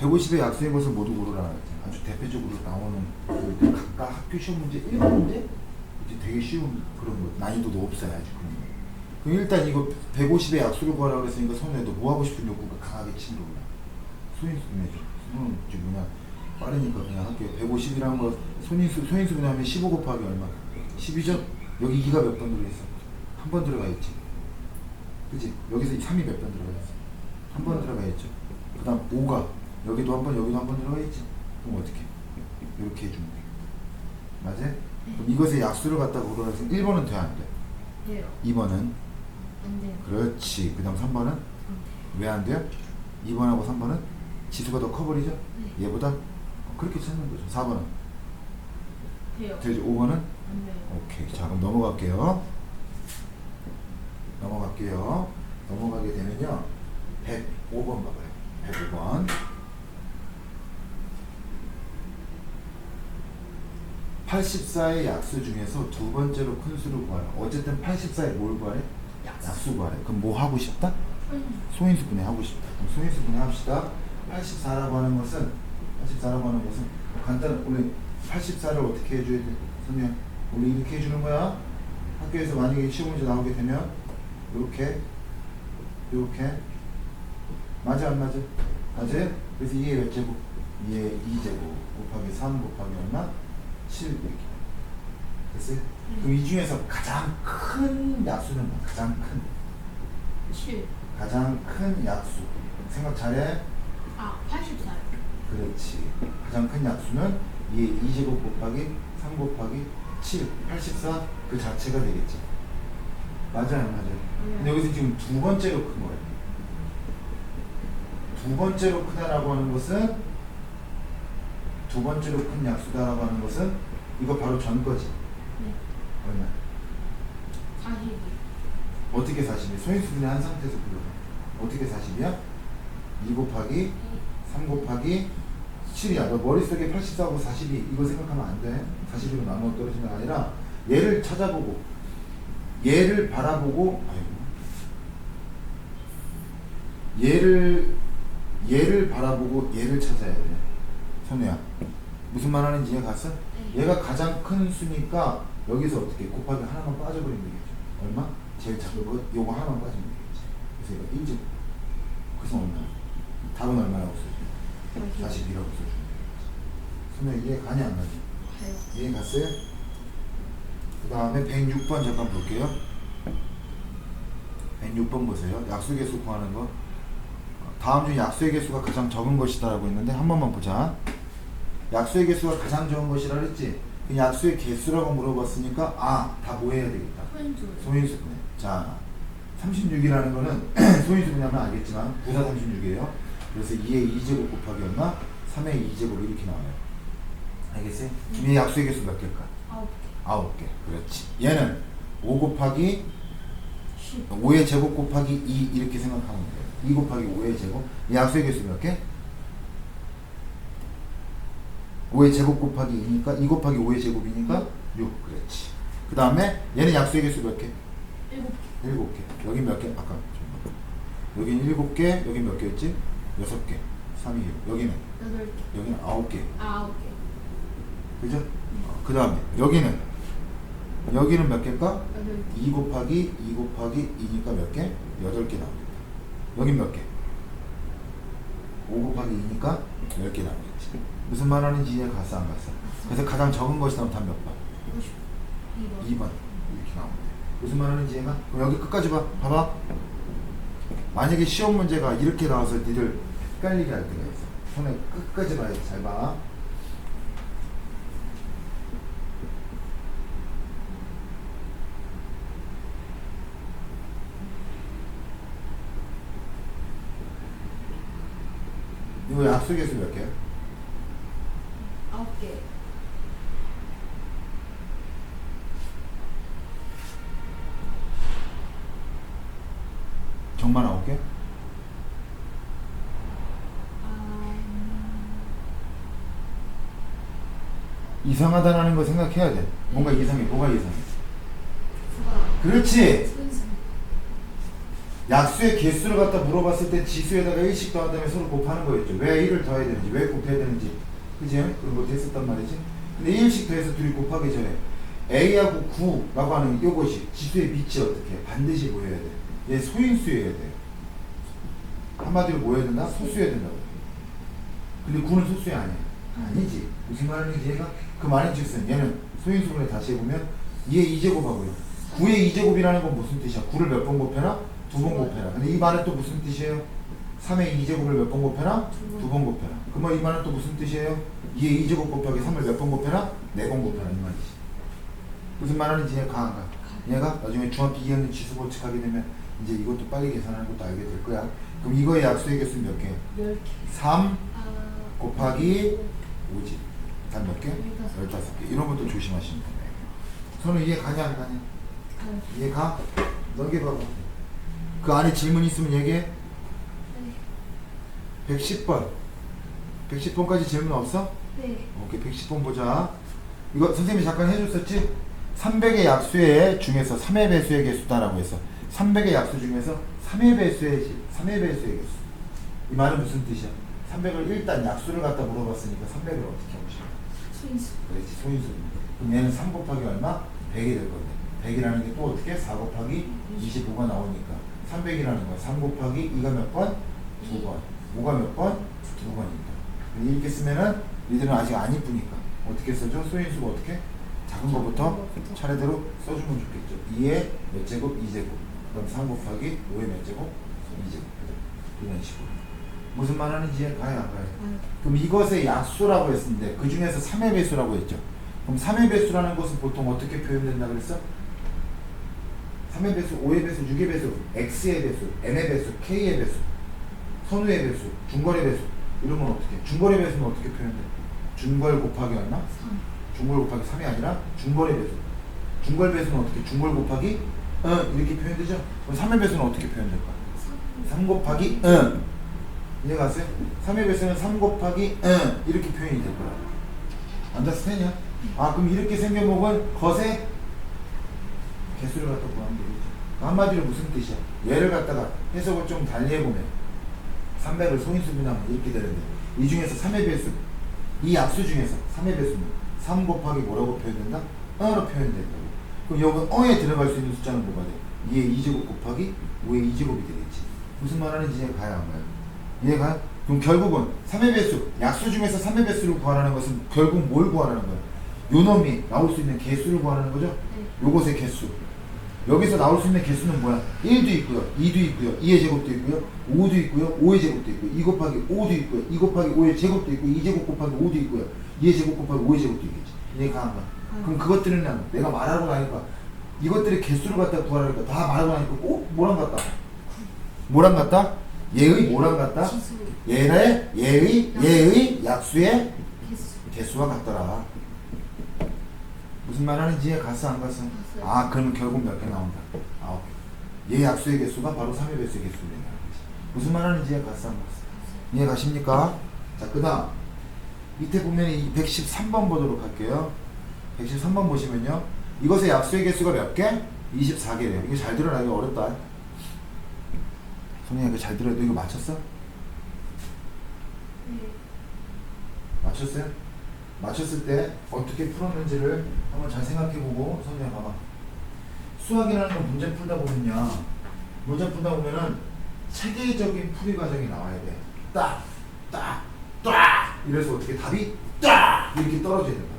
150의 약수의 것을 모두 고르라. 아주 대표적으로 나오는 그 각각 학교 시험 문제 1번인데 이제 되게 쉬운 그런 거 난이도도 없어요 아주 그런 거. 그럼 일단 이거 150의 약수를 구하라 그랬으니까 선우야 너 뭐 하고 싶은 욕구가 강하게 침도구나. 소인수 분해줘. 선우는 지금 뭐냐 빠르니까 그냥 할게요. 150이라는 거 소인수 소인수 분해하면 15 곱하기 얼마? 12죠? 여기 2가 몇 번 들어있어? 한 번 들어가 있지. 그지? 여기서 3이 몇 번 들어가 있어? 한 번 들어가 있죠. 그 다음 5가 여기도 한 번, 여기도 한번 들어가 있지. 그럼 어떻게? 이렇게 해주면 돼. 맞아요? 그럼 이것의 약수를 갖다가 고르라서 1번은 돼, 안 돼? 돼요. 2번은? 안 돼요. 그렇지. 그 다음 3번은? 안 돼요. 왜안 돼요? 2번하고 3번은? 지수가 더 커버리죠? 네. 얘보다? 어, 그렇게 찾는 거죠. 4번은? 돼요. 되죠? 5번은? 안 돼요. 오케이. 자, 그럼 넘어갈게요. 넘어갈게요. 넘어가게 되면요. 105번 봐봐요. 105번. 84의 약수 중에서 두 번째로 큰 수를 구하라. 어쨌든 84에 뭘 구하래? 약수 구하래. 그럼 뭐 하고 싶다? 소인수 분해 하고 싶다. 그럼 소인수 분해 합시다. 84라고 하는 것은 84라고 하는 것은 간단 우리 84를 어떻게 해줘야 돼? 선우야, 우리 이렇게 해주는 거야. 학교에서 만약에 시험 문제 나오게 되면 이렇게 이렇게 맞아 안 맞아? 맞아요? 그래서 2의 몇 제곱? 2의 2제곱 곱하기 3 곱하기 얼마? 7 이렇게. 됐어요? 그럼 이 중에서 가장 큰 약수는 뭐야? 가장 큰. 7. 가장 큰 약수. 생각 잘해? 아, 84. 그렇지. 가장 큰 약수는 2의 2제곱 곱하기 3 곱하기 7 84 그 자체가 되겠지. 맞아요 안 맞아요? 근데 여기서 지금 두 번째로 큰 거예요. 두 번째로 크다라고 하는 것은 두 번째로 큰 약수다라고 하는 것은 이거 바로 전 거지 네. 얼마 42. 어떻게 40이 소인수분해 한 상태에서 불러봐 어떻게 40이야? 2 곱하기 3 곱하기 7이야. 너 머릿속에 84하고 42 이거 생각하면 안 돼. 42로 나눠 떨어지는 게 아니라 얘를 찾아보고 얘를 바라보고 아이고 얘를 얘를 바라보고 얘를 찾아야 돼. 선우야. 무슨 말 하는지 이해 갔어? 네. 얘가 가장 큰 수니까 여기서 어떻게 곱하기 하나만 빠져버리면 되겠죠. 얼마? 제일 작은 거 요거 하나만 빠지면 되겠지. 그래서 이거 1제 그래서 얼마? 답은 얼마라고 써줘? 42라고 써주면 되겠지. 선우야 이해 가냐 안 가냐? 가요. 이해 갔어요? 그 다음에 106번 잠깐 볼게요. 106번 보세요. 약수 개수 구하는 거. 다음 중 약수의 개수가 가장 적은 것이다 라고 했는데 한 번만 보자. 약수의 개수가 가장 적은 것이라 그랬지. 그 약수의 개수라고 물어봤으니까 아, 다 뭐 해야 되겠다. 소인수. 소인수 분해. 자, 36이라는 거는 소인수 분해하면 알겠지만 부사 36이에요. 그래서 2의 2제곱 곱하기 얼마? 3의 2제곱 이렇게 나와요. 알겠어요? 이 약수의 개수 몇 개일까? 9개. 9개. 그렇지. 얘는 5 곱하기 10. 5의 제곱 곱하기 2 이렇게 생각하면 돼요. 2 곱하기 5의 제곱. 이 약수의 개수 몇 개? 5의 제곱 곱하기 2니까 2 곱하기 5의 제곱이니까 6. 그렇지. 그 다음에 얘는 약수의 개수 몇 개? 7개. 7개. 여기 몇 개? 아까 좀 여긴 7개, 여기 몇 개였지? 6개. 3이 6. 여기는 8개. 여기는 9개. 아, 9개. 그죠? 그 다음에 여기는 여기는 몇 개일까? 8개. 2 곱하기 2 곱하기 2니까 몇 개? 8개 나오겠다. 여긴 몇 개? 5 곱하기 2니까 10개 나오겠지. 무슨 말 하는지 이해 갔어 안 갔어? 그래서 가장 적은 것이 나오면 답몇 번? 50. 2번. 2번 이렇게 나오면 돼. 무슨 말 하는지 이해가? 그럼 여기 끝까지 봐. 봐봐. 만약에 시험 문제가 이렇게 나와서 니들 헷갈리게 할 때가 있어. 손에 끝까지 봐야 돼. 잘 봐. 이거 약속에서 몇 개야? 9개. 정말 아홉 개? 아, 이상하다라는 거 생각해야 돼. 뭔가 이상해. 뭐가 이상해? 그렇지. 약수의 개수를 갖다 물어봤을 때 지수에다가 1씩 더한 다음에 서로 곱하는 거였죠. 왜 1을 더해야 되는지, 왜 곱해야 되는지. 그지? 그런 것도 했었단 말이지. 근데 1씩 더해서 둘이 곱하기 전에 A하고 9라고 하는 이것이 지수의 밑이 어떻게? 반드시 모여야 돼. 얘 소인수여야 돼. 한마디로 모여야 된다? 소수여야 된다고. 근데 9는 소수야 아니야. 아니지. 무슨 말인지 얘가 그 말인 즉슨 얘는 소인수분해 다시 해보면 2의 2제곱하고요. 9의 2제곱이라는 건 무슨 뜻이야? 9를 몇 번 곱해라? 두 번 곱해라. 근데 이 말은 또 무슨 뜻이에요? 3의 2제곱을 몇 번 곱해라? 두 번. 곱해라. 그러면 이 말은 또 무슨 뜻이에요? 2의 2제곱 곱하기 3을 몇 번 곱해라? 네 번 곱해라 이 말이지. 무슨 말하는지 얘가 강한가? 얘가 나중에 중학기 2학년 지수 법칙하게 되면 이제 이것도 빨리 계산하는 것도 알게 될 거야. 그럼 이거의 약수의 개수는 몇 개? 10개 3 아 곱하기 5지. 단 몇 개? 열다섯 15개. 이런 것도 조심하시면 돼요. 손은 이해 가냐 안 가냐? 아, 이해 가? 넘겨 봐봐. 그 안에 질문 있으면 얘기해. 네. 110번. 110번까지 질문 없어? 네. 오케이 110번 보자. 이거 선생님이 잠깐 해줬었지? 300의 약수의 중에서 3의 배수의 개수다라고 했어. 300의 약수 중에서 3의 배수의 3의 배수의 개수. 이 말은 무슨 뜻이야? 300을 일단 약수를 갖다 물어봤으니까 300을 어떻게 싶어? 소인수 그렇지 소인수. 그럼 얘는 3 곱하기 얼마? 100이 될 건데. 100이라는 게 또 어떻게? 4 곱하기 25가 나오니까 300이라는 거야. 3 곱하기 2가 몇 번? 두 번. 5가 몇 번? 두 번이니까. 근데 이렇게 쓰면은 니들은 아직 안 이쁘니까 어떻게 써줘? 소인수가 어떻게? 작은 거부터 차례대로 써주면 좋겠죠. 2의 몇 제곱? 2제곱. 그럼 3 곱하기 5의 몇 제곱? 2제곱. 이런 식으로. 무슨 말 하는지 이해 가요? 안 가요? 아, 그럼 이것의 약수라고 했는데 그 중에서 3의 배수라고 했죠. 그럼 3의 배수라는 것은 보통 어떻게 표현된다 그랬어? 3의 배수, 5의 배수, 6의 배수, x의 배수, n의 배수, k의 배수, 선우의 배수, 중거리 배수 이러면 어떻게? 중거리 배수는 어떻게 표현돼? 중걸 곱하기 얼마? 3 중걸 곱하기 3이 아니라 중거리 배수. 중걸 배수는 어떻게? 중걸 곱하기 어 이렇게 표현되죠? 그럼 3의 배수는 어떻게 표현될까? 3 3 곱하기 응 이해가 갔어요? 3의 배수는 3 곱하기 응 이렇게 표현이 될 거라 안다스테냐? 아 그럼 이렇게 생겨 먹은 것의 개수를 갖다 구하면 되겠죠 한마디로 무슨 뜻이야? 얘를 갖다가 해석을 좀 달리 해보면 300을 소인수 분하면 이렇게 되는데 이 중에서 3의 배수 이 약수 중에서 3의 배수는 3 곱하기 뭐라고 표현된다? 어로 표현된다고 그럼 여기 어에 들어갈 수 있는 숫자는 뭐가 돼? 2의 2제곱 곱하기 5의 2제곱이 되겠지 무슨 말 하는지 이해 가요 안 가요? 이해가? 그럼 결국은 3의 배수 약수 중에서 3의 배수를 구하라는 것은 결국 뭘 구하라는 거야? 요 놈이 나올 수 있는 개수를 구하라는 거죠? 네. 요것의 개수 여기서 나올 수 있는 개수는 뭐야? 1도 있고요 2도 있고요 2의 제곱도 있고요 5도 있고요 5의 제곱도 있고요 2 곱하기 5도 있고요 2 곱하기 5의 제곱도 있고 2제곱 곱하기 5도 있고요 2의 제곱 곱하기 5의 제곱도 있겠지 이해가 안 가? 그럼 그것들은 그냥 내가 말하고 나니까 이것들의 개수를 갖다 구하라니까 다 말하고 나니까 꼭 뭐랑 같다? 뭐랑 같다? 얘의 뭐랑 같다? 얘의 얘의 얘의 약수의 개수 개수와 같더라. 무슨 말 하는지 갔어 안 갔어? 아 그러면 결국 몇 개 나온다? 아홉 개. 얘 약수의 개수가 바로 3의 배수의 개수를 얘기하는 거지. 무슨 말 하는지 갔어 안 갔어? 이해 가십니까? 자 그 다음 밑에 보면 이 113번 보도록 할게요. 113번 보시면요. 이것의 약수의 개수가 몇 개? 24개래요. 이거 잘. 이거 어렵다. 손이야 이거 잘 들어야 돼. 이거 맞췄어? 네. 맞췄어요? 맞췄을 때 어떻게 풀었는지를 한번 잘 생각해보고 선생님 봐봐 수학이라는 건 문제 풀다 보면요 문제 풀다 보면은 체계적인 풀이 과정이 나와야 돼 딱, 딱, 딱 이래서 어떻게 답이 딱 이렇게 떨어져야 된다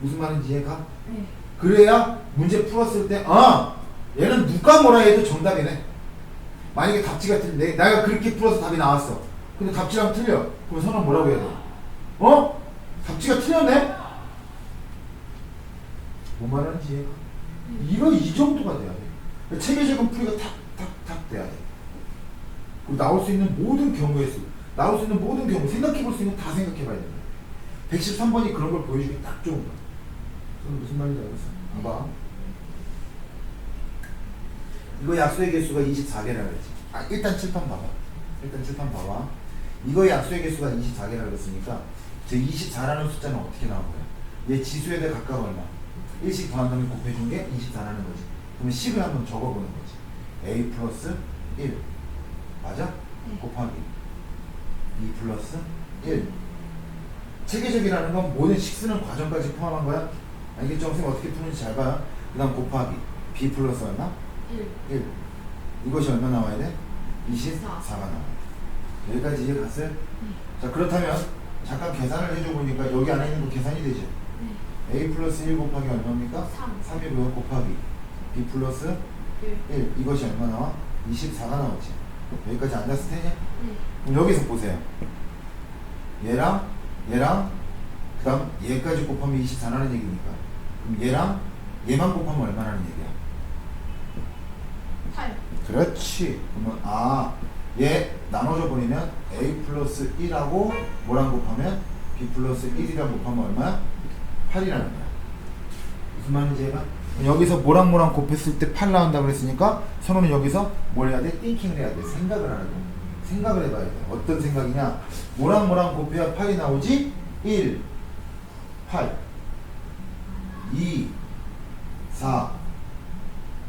무슨 말인지 이해가? 네. 그래야 문제 풀었을 때, 아, 얘는 누가 뭐라 해도 정답이네. 만약에 답지가 틀, 내, 내가 그렇게 풀어서 답이 나왔어. 근데 답지랑 틀려. 그럼 선은 뭐라고 해야 돼? 어? 답지가 틀렸네? 뭔 말하는지? 이거 이 정도가 돼야 돼. 체계적인 풀이가 탁, 탁, 탁 돼야 돼. 그리고 나올 수 있는 모든 경우의 수, 나올 수 있는 모든 경우, 생각해 볼 수 있는 거다 생각해 봐야 된다. 113번이 그런 걸 보여주기 딱 좋은 거야. 무슨 말인지 알겠어? 봐봐. 이거 약수의 개수가 24개라고 했지. 아, 일단 칠판 봐봐. 일단 칠판 봐봐. 이거 약수의 개수가 24개라고 했으니까 제 24라는 숫자는 어떻게 나온 거야? 얘 지수에 대해 가까운 얼마? 1씩 더한 다음에 곱해준 게 24라는 거지. 그러면 식을 한번 적어보는 거지. a 플러스 1 맞아? 네. 곱하기 2 플러스 1 체계적이라는 건 모든 식 쓰는 과정까지 포함한 거야 알겠죠? 선생님 어떻게 푸는지 잘 봐요 그 다음 곱하기 b 플러스 얼마? 1. 1 이것이 얼마 나와야 돼? 24가 사. 나와야 돼 여기까지 이해 갔어요? 네. 자 그렇다면 잠깐 계산을 해줘 보니까 여기 안에 있는 거 계산이 되죠 네. a 플러스 1 곱하기 얼마입니까? 3. 3이고요 곱하기 b 플러스 1. 1 이것이 얼마 나와? 24가 나오지 여기까지 앉았을 테냐? 네. 그럼 여기서 보세요 얘랑 얘랑 그 다음 얘까지 곱하면 24라는 얘기니까 그럼 얘랑 얘만 곱하면 얼마라는 얘기야? 8. 그렇지 그러면 아 얘 나눠져 버리면 a 플러스 1하고 뭐랑 곱하면 b 플러스 1이랑 곱하면 얼마야? 8이라는 거야 무슨 말인지 해봐 여기서 뭐랑 뭐랑 곱했을 때 8 나온다 그랬으니까 선우는 여기서 뭘 해야 돼? 띵킹을 해야 돼 생각을 하라고 생각을 해봐야 돼 어떤 생각이냐 뭐랑 뭐랑 곱해야 8이 나오지? 1 8 2 4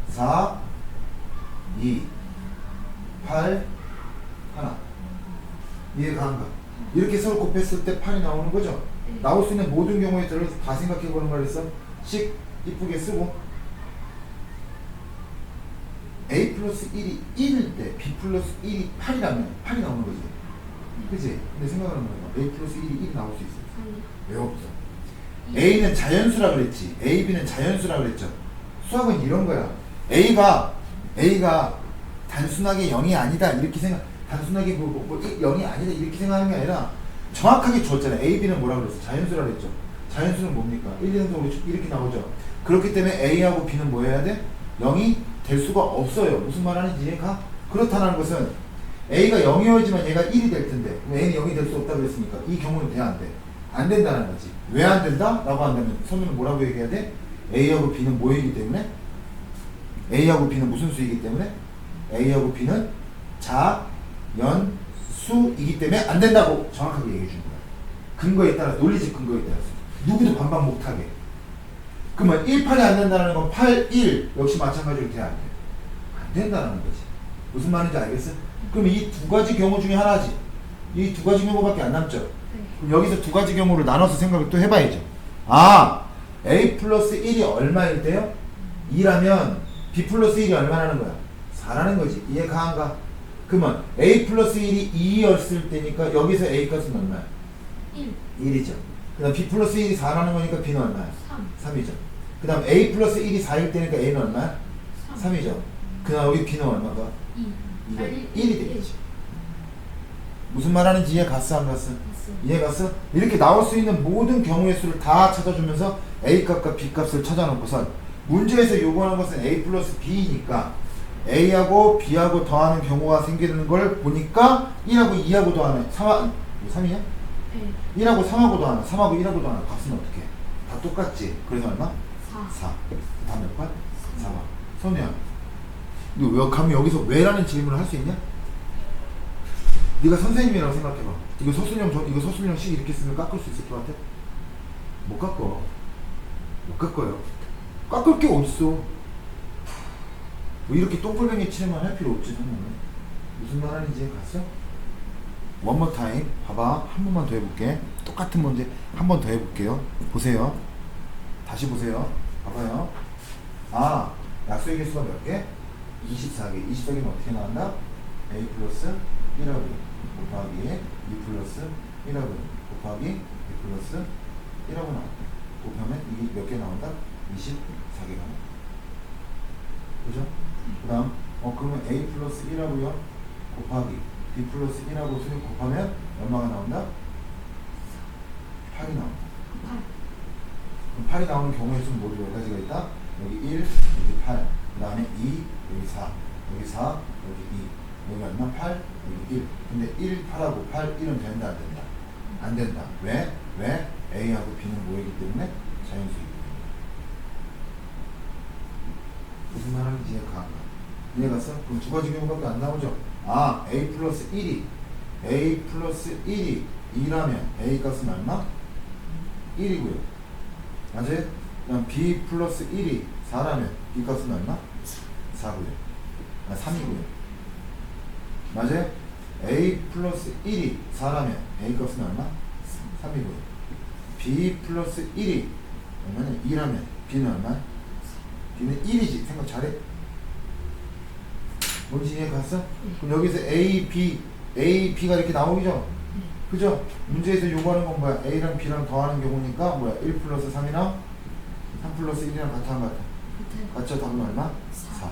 4 2 8 하나 이해가 안 가? 이렇게 서로 곱했을 때 8이 나오는 거죠? 네. 나올 수 있는 모든 경우에 들어서 다 생각해 보는 거랬어. 식 이쁘게 쓰고 a 플러스 1이 1일 때 b 플러스 1이 8이라면 8이 나오는 거지. 그지? 근데 생각하는 거야. a 플러스 1이 1이 나올 수 있어. 3. 왜 없어? a는 자연수라 그랬지. a, b는 자연수라 그랬죠. 수학은 이런 거야. a가 a가 단순하게 0이 아니다 이렇게 생각 단순하게 뭐, 뭐, 뭐 0이 아니다 이렇게 생각하는 게 아니라 정확하게 줬잖아요. a, b는 뭐라 그랬어? 자연수라 그랬죠. 자연수는 뭡니까? 1, 2, 3, 4, 5, 6 이렇게 나오죠. 그렇기 때문에 a하고 b는 뭐 해야 돼? 0이 될 수가 없어요. 무슨 말 하는지 이해가? 그렇다는 것은 a가 0이어야지만 얘가 1이 될 텐데 a는 0이 될 수 없다 그랬으니까 이 경우는 돼 안 돼? 안 된다는 거지. 왜 안 된다? 라고 한다면 선우는 뭐라고 얘기해야 돼? a하고 b는 뭐이기 때문에? A하고 b는 무슨 수이기 때문에? a하고 b는 자 연 수이기 때문에 안 된다고 정확하게 얘기해 주는 거야. 근거에 따라 논리적 근거에 따라서 누구도 반박 못하게. 그러면 1, 8이 안 된다는 건 8, 1 역시 마찬가지로 돼야 안 돼. 안 된다는 거지. 무슨 말인지 알겠어? 그러면 이두 가지 경우 중에 하나지. 이 두 가지 경우밖에 안 남죠. 네. 그럼 여기서 두 가지 경우를 나눠서 생각을 또 해봐야죠. 아, a 플러스 1이 얼마일 때요? 2라면 b 플러스 1이 얼마라는 거야? 4라는 거지. 이해 가한가? 그러면 a 플러스 1이 2였을 때니까 여기서 a 값은 얼마야? 1. 1이죠. 그 다음 b 플러스 1이 4라는 거니까 b는 얼마야? 3. 3이죠. 그 다음 a 플러스 1이 4일 때니까 a는 얼마야? 3. 3이죠. 그 다음 여기 b는 얼마가? 2. 이거 1. 1이 되겠지. 무슨 말 하는지 이해 갔어 안 갔어? 갔어. 이해 갔어? 이렇게 나올 수 있는 모든 경우의 수를 다 찾아주면서 a 값과 b 값을 찾아놓고선 문제에서 요구하는 것은 a 플러스 b니까 a하고 b하고 더하는 경우가 생기는 걸 보니까 1하고 2하고 더하면 3하, 3이야? 네. 1하고 3하고 더하면 3하고 1하고 더하면 값은 어떻게? 다 똑같지? 그래서 얼마? 4. 4. 다음 몇 번? 4번. 선우야, 너 왜, 감히 여기서 왜 라는 질문을 할 수 있냐? 네가 선생님이라고 생각해봐. 이거 서술형, 저, 이거 서술형 식 이렇게 쓰면 깎을 수 있을 것 같아? 못 깎어. 못 깎아요. 깎을 게 어딨어. 뭐 이렇게 똥불뱅이 치레만 할 필요 없지, 선생님. 무슨 말 하는지 갔어? 원모 타임. 봐봐. 한 번만 더 해볼게. 똑같은 문제 한 번 더 해볼게요. 보세요. 다시 보세요. 봐봐요. 아, 약속의 개수가 몇 개? 24개. 24개는 어떻게 나온다? a 플러스 1하고 곱하기 2 플러스 1하고 곱하기 2 플러스 1하고 나온다. 곱하면 이게 몇 개 나온다? 24개가 나온다. 그죠? 그 다음, 어, 그러면 a 플러스 1하고요. 곱하기 b 플러스 1하고 수를 곱하면 얼마가 나온다? 8이 나온다. 8. 그럼 8이 나오는 경우의 수는 모두 몇 가지가 있다? 여기 1, 여기 8, 그 다음에 2, 여기 4, 여기 4, 여기 2, 여기 얼마? 8, 여기 1. 근데 1, 8하고 8, 1은 된다, 안 된다? 안 된다. 왜? 왜? A하고 B는 뭐이기 때문에? 자연수이기 때문에. 무슨 말 하는지 이해가. 이해 갔어? 그럼 두 가지 경우밖에 안 나오죠? 아, A 플러스 1이, A 플러스 1이 2라면 A 값은 얼마? 1이고요. 맞아요? 그럼 B 플러스 1이 4라면 B 값은 얼마? 4고요. 아, 3이고요. 맞아요? a 플러스 1이 4라면 a 값은 얼마? 3이고요. b 플러스 1이 얼마냐? 2라면 b는 얼마? B는 1이지. 생각 잘해? 뭔지 이해 갔어? 그럼 여기서 a, b, a, b가 이렇게 나오죠? 그죠? 문제에서 요구하는 건 뭐야? a랑 b랑 더하는 경우니까 뭐야? 1 플러스 3이랑 3 플러스 1이랑 같아 안 같아? 같죠? 답은 얼마? 4.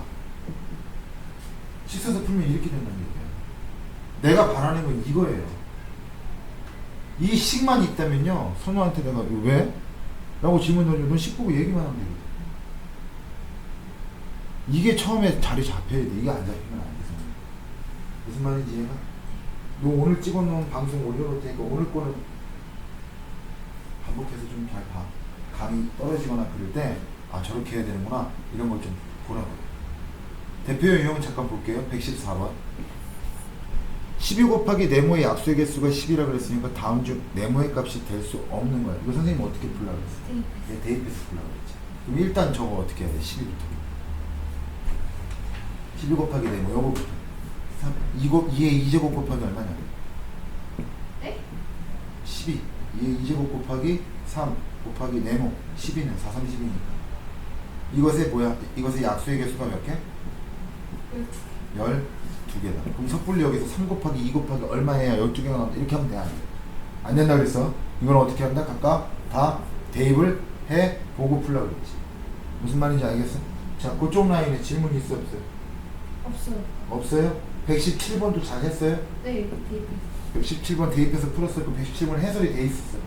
씻어서 풀면 이렇게 된다는 얘기예요. 내가 바라는 건 이거예요. 이 식만 있다면요, 선우한테 내가 왜? 라고 질문 던지면 넌식 보고 얘기만 하면 되거든. 이게 처음에 자리 잡혀야 돼. 이게 안 잡히면 안 돼. 무슨 말인지 이해가? 너 오늘 찍어놓은 방송 올려놓을 테니까 오늘 거는 반복해서 좀 잘 봐. 감이 떨어지거나 그럴 때, 아, 저렇게 해야 되는구나. 이런 걸 좀 보라고. 대표 유형 잠깐 볼게요. 114번. 12 곱하기 네모의 약수의 개수가 10이라 그랬으니까 다음 중 네모의 값이 될 수 없는 거야. 이거 선생님 어떻게 풀라 그랬어? 네. 얘 대입해서 풀라 그랬지. 그럼 일단 저거 어떻게 해야 돼? 12부터. 12 곱하기 네모 요거부터. 3, 2 곱, 2의 2제곱 곱하기 얼마냐? 네? 12. 2의 2제곱 곱하기 3 곱하기 네모 12는 4, 30이니까. 이것의 뭐야? 이것의 약수의 개수가 몇 개? 12개다. 그럼 섣불리 여기서 3 곱하기 2 곱하기 얼마 해야 12개가 나온다. 이렇게 하면 돼. 안 돼? 안 된다 그랬어. 이건 어떻게 한다? 각각 다 대입을 해 보고 풀라 그랬지. 무슨 말인지 알겠어? 자, 그쪽 라인에 질문 있어 없어요? 없어요. 없어요? 117번도 잘 했어요? 네. 대입. 117번 대입해서 풀었어요. 그 117번 해설이 돼 있었어요.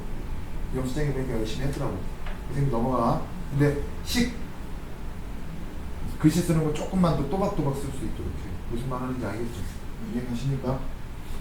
영수장에 보니까 열심히 했더라고. 선생님 넘어가. 근데 식 글씨 쓰는 거 조금만 더 또박또박 쓸 수 있도록 해. 무슨 말 하는지 알겠죠? 이해가십니까?